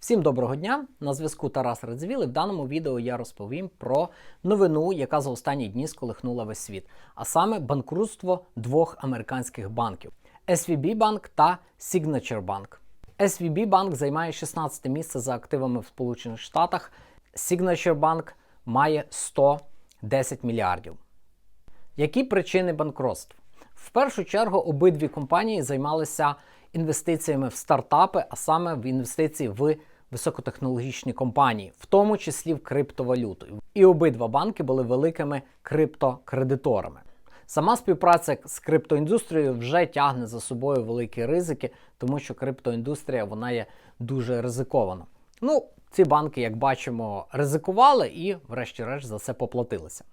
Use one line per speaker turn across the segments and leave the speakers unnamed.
Всім доброго дня! На зв'язку Тарас Радзвіл і в даному відео я розповім про новину, яка за останні дні сколихнула весь світ, а саме банкрутство двох американських банків SVB Bank та Signature Bank. SVB Bank займає 16 місце за активами в Сполучених Штатах. Signature Bank має 110 мільярдів. Які причини банкротств? В першу чергу обидві компанії займалися інвестиціями в стартапи, а саме в інвестиції в високотехнологічні компанії, в тому числі в криптовалюту. І обидва банки були великими криптокредиторами. Сама співпраця з криптоіндустрією вже тягне за собою великі ризики, тому що криптоіндустрія вона є дуже ризикована. Ну, ці банки, як бачимо, ризикували і, врешті-решт, за це поплатилися.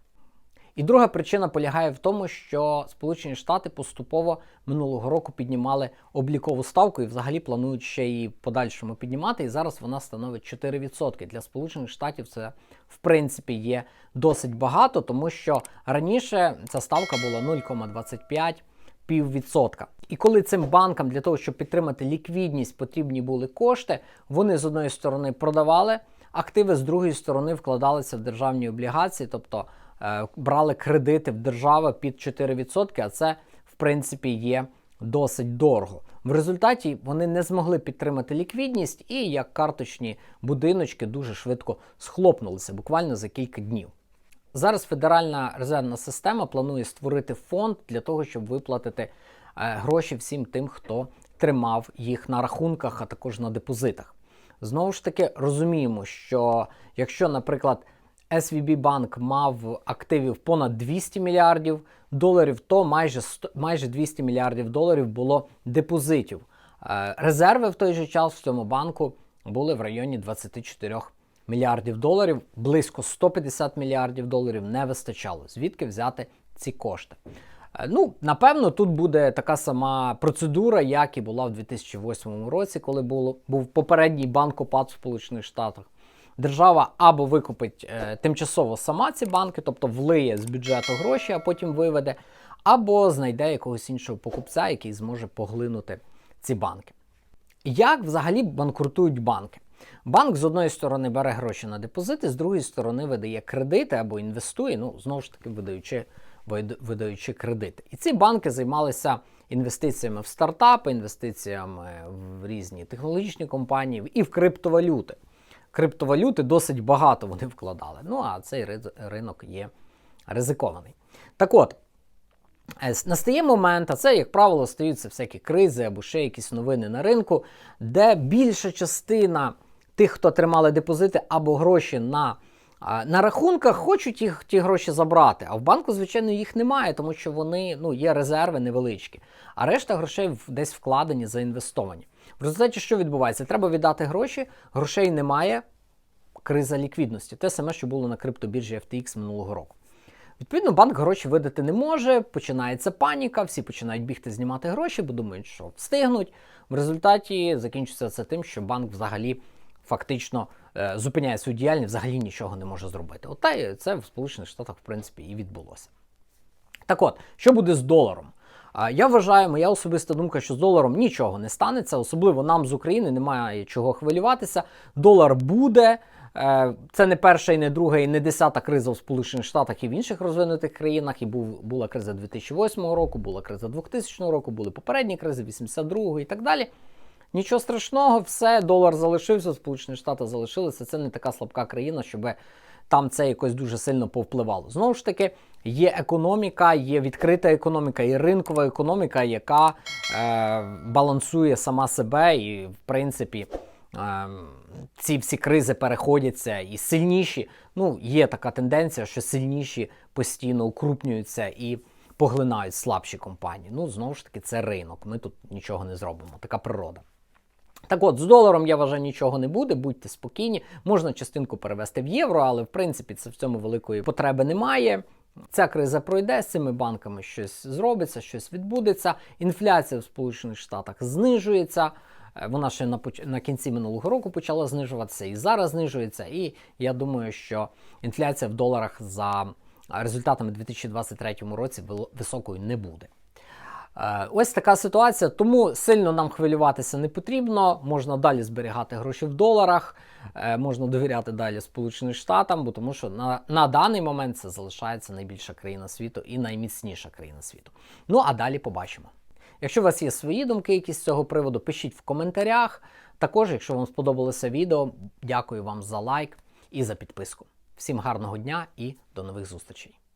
І друга причина полягає в тому, що Сполучені Штати поступово минулого року піднімали облікову ставку і взагалі планують ще її в подальшому піднімати. І зараз вона становить 4%. Для Сполучених Штатів це в принципі є досить багато, тому що раніше ця ставка була 0,25 піввідсотка. І коли цим банкам для того, щоб підтримати ліквідність, потрібні були кошти, вони з одної сторони продавали активи, з другої сторони вкладалися в державні облігації, тобто брали кредити в держави під 4%, а це в принципі є досить дорого. В результаті вони не змогли підтримати ліквідність і як карточні будиночки дуже швидко схлопнулися буквально за кілька днів. Зараз Федеральна резервна система планує створити фонд для того, щоб виплатити е, гроші всім тим, хто тримав їх на рахунках, а також на депозитах. Знову ж таки, розуміємо, що якщо, наприклад, SVB банк мав активів понад 200 мільярдів доларів, то майже 100, майже 200 мільярдів доларів було депозитів. Е, Резерви в той же час в цьому банку були в районі 24 мільярдів доларів, близько 150 мільярдів доларів не вистачало. Звідки взяти ці кошти? Е, Ну, напевно, тут буде така сама процедура, як і була в 2008 році, коли було, був попередній банкопад в Сполучених Штатах. Держава або викупить е, тимчасово сама ці банки, тобто влиє з бюджету гроші, а потім виведе, або знайде якогось іншого покупця, який зможе поглинути ці банки. Як взагалі банкрутують банки? Банк з одної сторони бере гроші на депозити, з другої сторони видає кредити або інвестує, ну знову ж таки видаючи, видаючи кредити. І ці банки займалися інвестиціями в стартапи, інвестиціями в різні технологічні компанії і в криптовалюти. Криптовалюти досить багато вони вкладали. Ну а цей ринок є ризикований. Так от. Е, Настає момент, а це, як правило, стаються всякі кризи або ще якісь новини на ринку, де більша частина тих, хто тримали депозити або гроші на, на рахунках, хочуть їх ті гроші забрати. А в банку, звичайно, їх немає, тому що вони ну, є резерви невеличкі, а решта грошей десь вкладені, заінвестовані. В результаті, що відбувається? Треба віддати гроші, грошей немає, криза ліквідності. Те саме, що було на криптобіржі FTX минулого року. Відповідно, банк гроші видати не може, починається паніка, всі починають бігти знімати гроші, бо думають, що встигнуть. В результаті закінчиться це тим, що банк взагалі фактично е, зупиняє свою діяльність, взагалі нічого не може зробити. От та це в Сполучених Штатах, в принципі, і відбулося. Так от, що буде з доларом? Я вважаю, моя особиста думка, що з доларом нічого не станеться, особливо нам з України немає чого хвилюватися. Долар буде. Е, Це не перша, і не друга, і не десята криза в Сполучених Штатах і в інших розвинутих країнах. І був, була криза 2008 року, була криза 2000 року, були попередні кризи 82-го і так далі. Нічого страшного, все, долар залишився, Сполучені Штати залишилися. Це не така слабка країна, щоб там це якось дуже сильно повпливало. Знову ж таки, є економіка, є відкрита економіка, є ринкова економіка, яка е, балансує сама себе, і, в принципі, е, ці всі кризи переходяться і сильніші. Ну, є така тенденція, що сильніші постійно укрупнюються і поглинають слабші компанії. Ну, знову ж таки, це ринок. Ми тут нічого не зробимо. Така природа. Так от, з доларом я вважаю, нічого не буде, будьте спокійні. Можна частинку перевести в євро, але в принципі це в цьому великої потреби немає. Ця криза пройде, з цими банками щось зробиться, щось відбудеться. Інфляція в Сполучених Штатах знижується. Е, Вона ще на, поч- на кінці минулого року почала знижуватися і зараз знижується. І я думаю, що інфляція в доларах за результатами 2023 році високою не буде. Е, Ось така ситуація, тому сильно нам хвилюватися не потрібно. Можна далі зберігати гроші в доларах, е, можна довіряти далі Сполученим Штатам, бо тому що на, на даний момент це залишається найбільша країна світу і найміцніша країна світу. Ну а далі побачимо. Якщо у вас є свої думки якісь з цього приводу, пишіть в коментарях. Також, якщо вам сподобалося відео, дякую вам за лайк і за підписку. Всім гарного дня і до нових зустрічей!